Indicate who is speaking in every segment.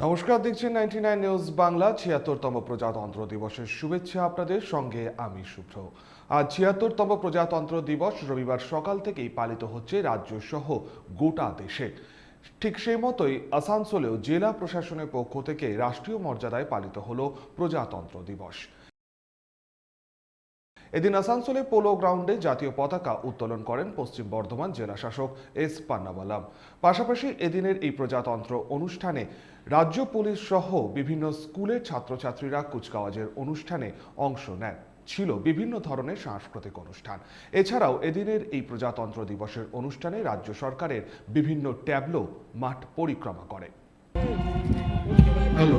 Speaker 1: নমস্কার, দেখছেন ninety nine news Bangla, ছিয়াত্তরতম প্রজাতন্ত্র দিবসের শুভেচ্ছা আপনাদের সঙ্গে আমি শুভ্র আজ ছিয়াত্তরতম প্রজাতন্ত্র দিবস রবিবার সকাল থেকেই পালিত হচ্ছে রাজ্য সহ গোটা দেশে। ঠিক সেই মতোই আসানসোলেও জেলা প্রশাসনের পক্ষ থেকে রাষ্ট্রীয় মর্যাদায় পালিত হল প্রজাতন্ত্র দিবস। এদিন আসানসোলে পোলো গ্রাউন্ডে জাতীয় পতাকা উত্তোলন করেন পশ্চিম বর্ধমান জেলা শাসক এস পান্নাবালাম। পাশাপাশি এদিনের এই প্রজাতন্ত্র অনুষ্ঠানে রাজ্য পুলিশ সহ বিভিন্ন স্কুলের ছাত্রছাত্রীরা কুচকাওয়াজের অনুষ্ঠানে অংশ নেন। ছিল বিভিন্ন ধরনের সাংস্কৃতিক অনুষ্ঠান। এছাড়াও এদিনের এই প্রজাতন্ত্র দিবসের অনুষ্ঠানে রাজ্য সরকারের বিভিন্ন ট্যাবলো মাঠ পরিক্রমা করে।
Speaker 2: হ্যালো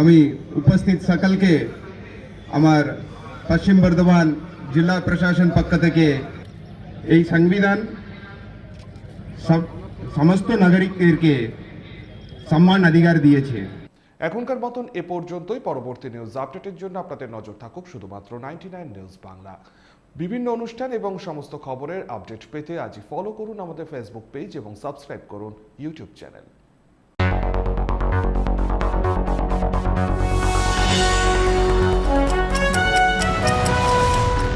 Speaker 3: আমি উপস্থিত সকলকে আমার পশ্চিম বর্ধমান জেলা প্রশাসন পক্ষ থেকে এই সংবিধান সব সমস্ত নাগরিকদেরকে সম্মান অধিকার দিয়েছে।
Speaker 1: এখনকার মতন এ পর্যন্তই। পরবর্তী নিউজ আপডেটের জন্য আপনাদের নজর থাকুক শুধুমাত্র নাইনটি নাইন নিউজ বাংলা। বিভিন্ন অনুষ্ঠান এবং সমস্ত খবরের আপডেট পেতে আজই ফলো করুন আমাদের ফেসবুক পেজ এবং সাবস্ক্রাইব করুন ইউটিউব চ্যানেল